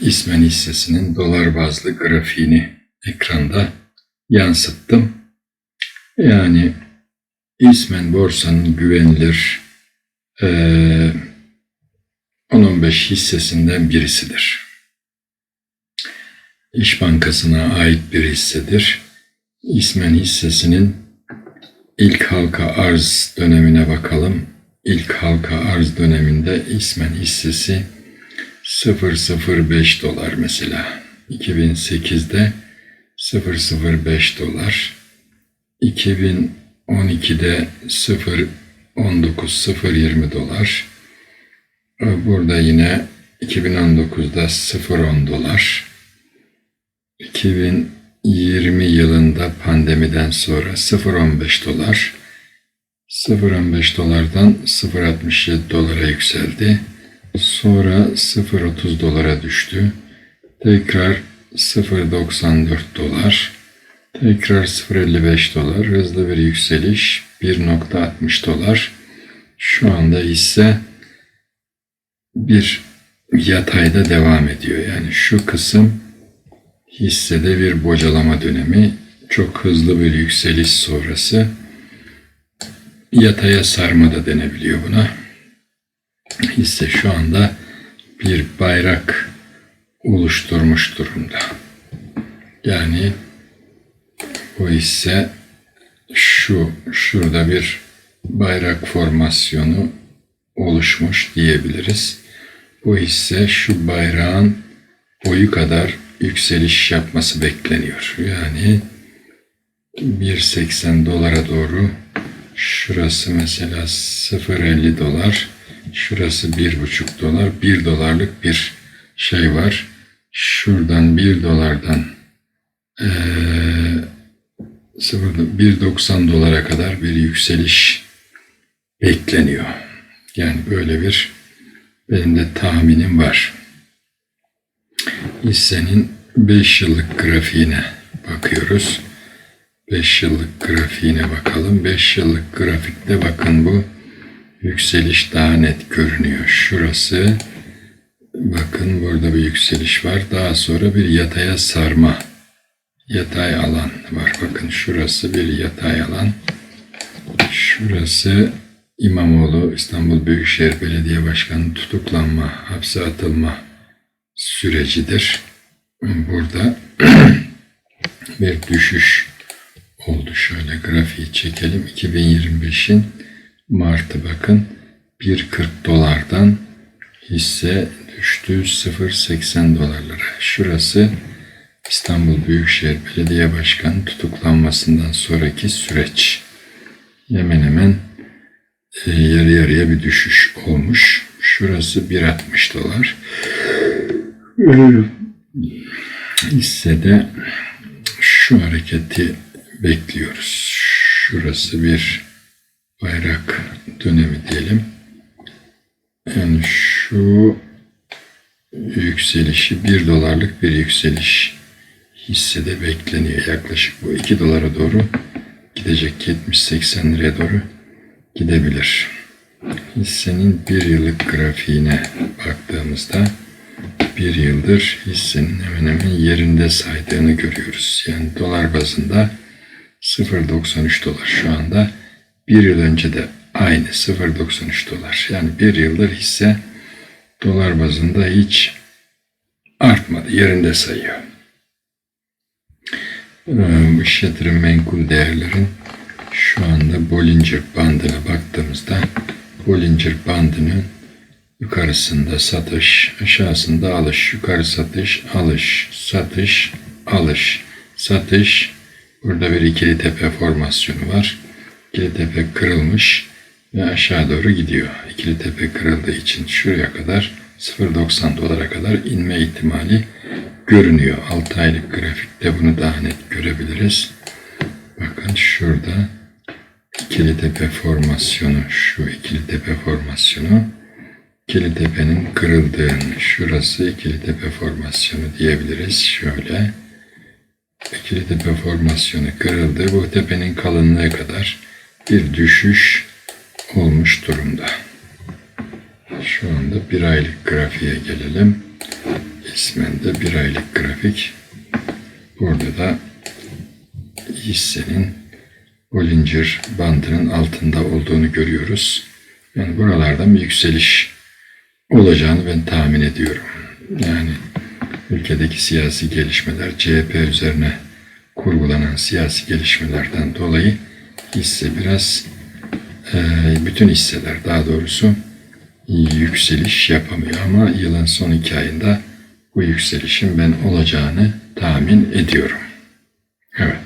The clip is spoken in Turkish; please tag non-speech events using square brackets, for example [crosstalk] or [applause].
İsmen hissesinin dolar bazlı grafiğini ekranda yansıttım. Yani İsmen borsanın güvenilir eee 10-15 hissesinden birisidir. İş Bankası'na ait bir hissedir. İsmen hissesinin ilk halka arz dönemine bakalım. İlk halka arz döneminde İsmen hissesi 0.05 dolar mesela. 2008'de 0.05 dolar. 2012'de 0.19 0.20 dolar. Burada yine 2019'da 0.10 dolar. 2020 yılında pandemiden sonra 0.15 dolar. 0.15 dolardan 0.67 dolara yükseldi. Sonra 0.30 dolara düştü. Tekrar 0.94 dolar. Tekrar 0.55 dolar. Hızlı bir yükseliş. 1.60 dolar. Şu anda ise bir yatayda devam ediyor. Yani şu kısım hissede bir bocalama dönemi. Çok hızlı bir yükseliş sonrası yataya sarma da denebiliyor buna. Hisse şu anda bir bayrak oluşturmuş durumda. Yani bu hisse şu şurada bir bayrak formasyonu oluşmuş diyebiliriz. Bu hisse şu bayrağın boyu kadar yükseliş yapması bekleniyor. Yani 1.80 dolara doğru şurası mesela 0.50 dolar şurası 1.5 dolar 1 dolarlık bir şey var. Şuradan 1 dolardan eee 1.90 dolara kadar bir yükseliş bekleniyor. Yani böyle bir benim de tahminim var. Hissenin 5 yıllık grafiğine bakıyoruz. 5 yıllık grafiğine bakalım. 5 yıllık grafikte bakın bu yükseliş daha net görünüyor. Şurası bakın burada bir yükseliş var. Daha sonra bir yataya sarma yatay alan var. Bakın şurası bir yatay alan. Şurası İmamoğlu İstanbul Büyükşehir Belediye Başkanı tutuklanma, hapse atılma sürecidir. Burada [clears throat] bir düşüş oldu. Şöyle grafiği çekelim. 2025'in Mart'ı bakın 1.40 dolardan hisse düştü 0.80 dolarlara. Şurası İstanbul Büyükşehir Belediye Başkanı tutuklanmasından sonraki süreç. Hemen hemen e, yarı yarıya bir düşüş olmuş. Şurası 1.60 dolar. Hissede şu hareketi bekliyoruz. Şurası bir bayrak dönemi diyelim. Yani şu yükselişi 1 dolarlık bir yükseliş hissede bekleniyor. Yaklaşık bu 2 dolara doğru gidecek 70-80 liraya doğru gidebilir. Hissenin bir yıllık grafiğine baktığımızda bir yıldır hissenin hemen hemen yerinde saydığını görüyoruz. Yani dolar bazında 0.93 dolar şu anda. Bir yıl önce de aynı 0.93 dolar. Yani bir yıldır hisse dolar bazında hiç artmadı. Yerinde sayıyor. Bu yatırım menkul değerlerin şu anda Bollinger bandına baktığımızda Bollinger bandının yukarısında satış, aşağısında alış, yukarı satış, alış, satış, alış, satış. Burada bir ikili tepe formasyonu var. İkili tepe kırılmış ve aşağı doğru gidiyor. İkili tepe kırıldığı için şuraya kadar 0.90 dolara kadar inme ihtimali görünüyor. 6 aylık grafikte bunu daha net görebiliriz. Bakın şurada ikili tepe formasyonu, şu ikili tepe formasyonu ikili tepenin kırıldığını, şurası ikili tepe formasyonu diyebiliriz. Şöyle ikili tepe formasyonu kırıldı. Bu tepenin kalınlığı kadar bir düşüş olmuş durumda. Şu anda bir aylık grafiğe gelelim. Kısmen de bir aylık grafik. Burada da hissenin Bollinger bandının altında olduğunu görüyoruz. Yani buralardan bir yükseliş olacağını ben tahmin ediyorum. Yani ülkedeki siyasi gelişmeler, CHP üzerine kurgulanan siyasi gelişmelerden dolayı hisse biraz e, bütün hisseler daha doğrusu yükseliş yapamıyor ama yılın son iki ayında bu yükselişin ben olacağını tahmin ediyorum. Evet.